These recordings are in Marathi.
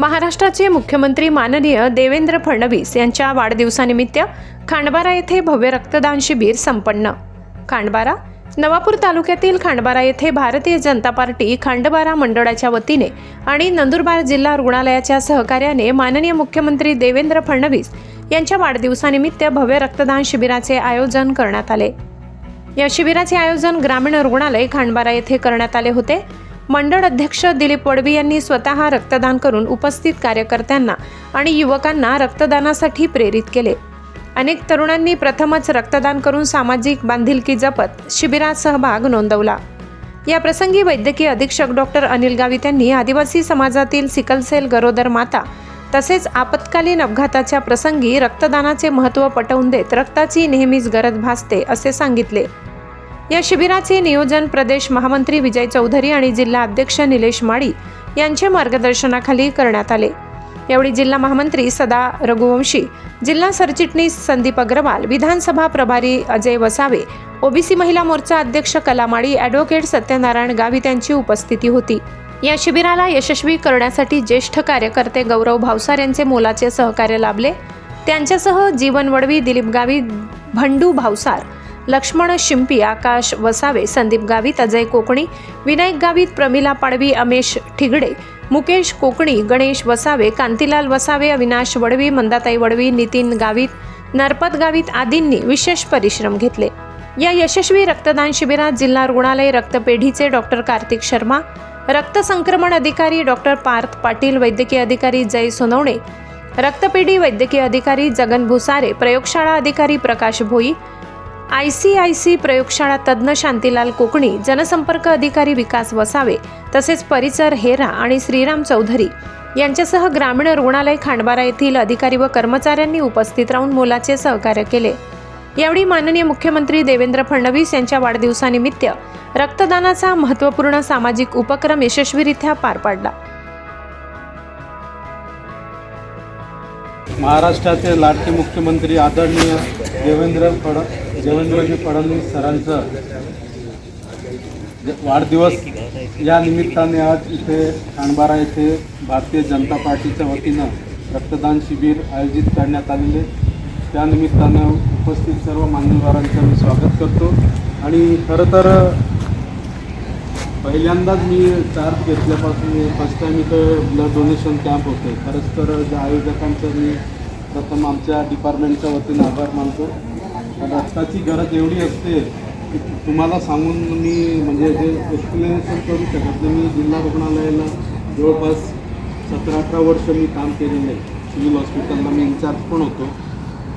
महाराष्ट्राचे मुख्यमंत्री माननीय देवेंद्र फडणवीस यांच्या वाढदिवसानिमित्त खांडबारा येथे भव्य रक्तदान शिबिर संपन्न. खांडबारा नवापूर तालुक्यातील खांडबारा येथे भारतीय जनता पार्टी खांडबारा मंडळाच्या वतीने आणि नंदुरबार जिल्हा रुग्णालयाच्या सहकार्याने माननीय मुख्यमंत्री देवेंद्र फडणवीस यांच्या वाढदिवसानिमित्त भव्य रक्तदान शिबिराचे आयोजन करण्यात आले. या शिबिराचे आयोजन ग्रामीण रुग्णालय खांडबारा येथे करण्यात आले होते. मंडळ अध्यक्ष दिलीप वडवी यांनी स्वतः रक्तदान करून उपस्थित कार्यकर्त्यांना आणि युवकांना रक्तदानासाठी प्रेरित केले. अनेक तरुणांनी प्रथमच रक्तदान करून सामाजिक बांधिलकी जपत शिबिरात सहभाग नोंदवला. या प्रसंगी वैद्यकीय अधीक्षक डॉक्टर अनिल गावित यांनी आदिवासी समाजातील सिकलसेल गरोदर माता तसेच आपत्कालीन अपघाताच्या प्रसंगी रक्तदानाचे महत्त्व पटवून देत रक्ताची नेहमीच गरज भासते असे सांगितले. या शिबिराचे नियोजन प्रदेश महामंत्री विजय चौधरी आणि जिल्हा अध्यक्ष निलेश माळी यांच्या मार्गदर्शनाखाली करण्यात आले. यावेळी जिल्हा महामंत्री सदा रघुवंशी जिल्हा सरचिटणीस संदीप अग्रवाल विधानसभा प्रभारी अजय वसावे ओबीसी महिला मोर्चा अध्यक्ष कलामाळी ॲडव्होकेट सत्यनारायण गावित यांची उपस्थिती होती. या शिबिराला यशस्वी करण्यासाठी ज्येष्ठ कार्यकर्ते गौरव भावसार यांचे मोलाचे सहकार्य लाभले. त्यांच्यासह जीवन वडवी दिलीप गावित भंडू भावसार लक्ष्मण शिंपी आकाश वसावे संदीप गावित अजय कोकणी विनायक गावित प्रमिला पाडवी अमेश ठिगडे मुकेश कोकणी गणेश वसावे कांतीलाल वसावे अविनाश वडवी मंदाताई वडवी नितीन गावित नरपत गावित आदींनी विशेष परिश्रम घेतले. या यशस्वी रक्तदान शिबिरात जिल्हा रुग्णालय रक्तपेढीचे डॉक्टर कार्तिक शर्मा रक्त संक्रमण अधिकारी डॉक्टर पार्थ पाटील वैद्यकीय अधिकारी जय सोनवणे रक्तपेढी वैद्यकीय अधिकारी जगन भुसारे प्रयोगशाळा अधिकारी Prakash Bhoi I C I C प्रयोगशाळा तज्ज्ञ शांतीलाल कोकणी जनसंपर्क अधिकारी विकास वसावे तसेच परिचर हेरा आणि श्रीराम चौधरी यांच्यासह ग्रामीण रुग्णालय खांडबारा येथील अधिकारी व कर्मचाऱ्यांनी उपस्थित राहून मोलाचे सहकार्य केले. यावेळी माननीय मुख्यमंत्री देवेंद्र फडणवीस यांच्या वाढदिवसानिमित्त रक्तदानाचा महत्त्वपूर्ण सामाजिक उपक्रम यशस्वीरित्या पार पाडला. महाराष्ट्राचे लाडके मुख्यमंत्री आदरणीय देवेंद्र फड देवेंद्रजी फडणवीस सरांचं वाढदिवस या निमित्ताने आज इथे खांडबारा येथे भारतीय जनता पार्टीच्या वतीनं रक्तदान शिबिर आयोजित करण्यात आलेले. त्यानिमित्तानं उपस्थित सर्व मान्यवरांचं मी स्वागत करतो. आणि खरं तर पहिल्यांदाच मी चार्ज घेतल्यापासून फर्स्ट टाईम इथं ब्लड डोनेशन कॅम्प होते खरंच तर ज्या आयोजकांचं मी प्रथम आमच्या डिपार्टमेंटच्या वतीनं आभार मानतो. कारण रक्ताची गरज एवढी असते की तुम्हाला सांगून मी म्हणजे हे एक्सप्लेनेशन करू शकत नाही. मी जिल्हा रुग्णालयाला जवळपास सतरा अठरा वर्ष मी काम केलेलं आहे. सिव्हिल हॉस्पिटलला मी इन्चार्ज पण होतो.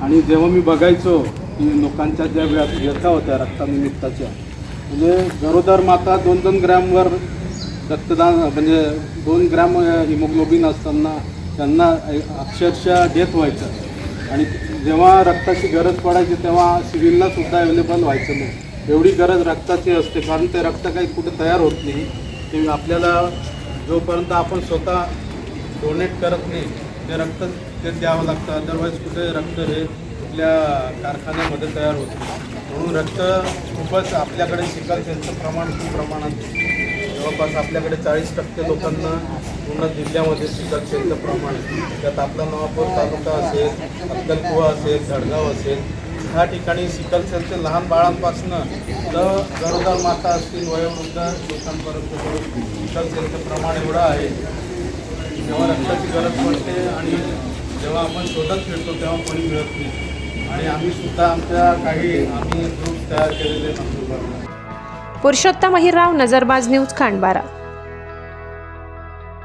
आणि जेव्हा मी बघायचो की लोकांच्या ज्या वेळात व्यथा होत्या रक्तानिमित्ताच्या म्हणजे गरोदर माता दोन दोन ग्रॅमवर रक्तदान म्हणजे दोन ग्रॅम हिमोग्लोबिन असताना त्यांना अक्षरशः डेथ व्हायचं. आणि जेव्हा रक्ताची गरज पडायची तेव्हा सिव्हिलला सुद्धा अवेलेबल व्हायचं नाही. एवढी गरज रक्ताची असते कारण ते रक्त काही कुठे तयार होत नाही. ते आपल्याला जोपर्यंत आपण स्वतः डोनेट करत नाही ते रक्त ते द्यावं लागतं. अदरवाईज कुठे रक्त हे कुठल्या कारखान्यामध्ये तयार होतं म्हणून रक्त खूपच आपल्याकडे शिकल सेलचं प्रमाण खूप प्रमाणात जवळपास आपल्याकडे चाळीस टक्के लोकांना पूर्ण जिल्ह्यामध्ये शिकल प्रमाण. त्यात आपला नवापूर तालुका असेल अक्कलकुवा असेल धडगाव असेल. ह्या ठिकाणी सिकल सेलचे लहान बाळांपासनं तर गरोदर माता असतील वयोवृद्ध लोकांपर्यंत सिकल सेलचं प्रमाण एवढं आहे. जेव्हा रक्ताची गरज पडते आणि जेव्हा आपण शोधत फिरतो तेव्हा कोणी मिळत नाही. आणि आम्ही सुद्धा आमच्या काही आम्ही ग्रुप तयार केलेले पुरुषोत्तम अहिरराव नजरबाज न्यूज खांडबारा.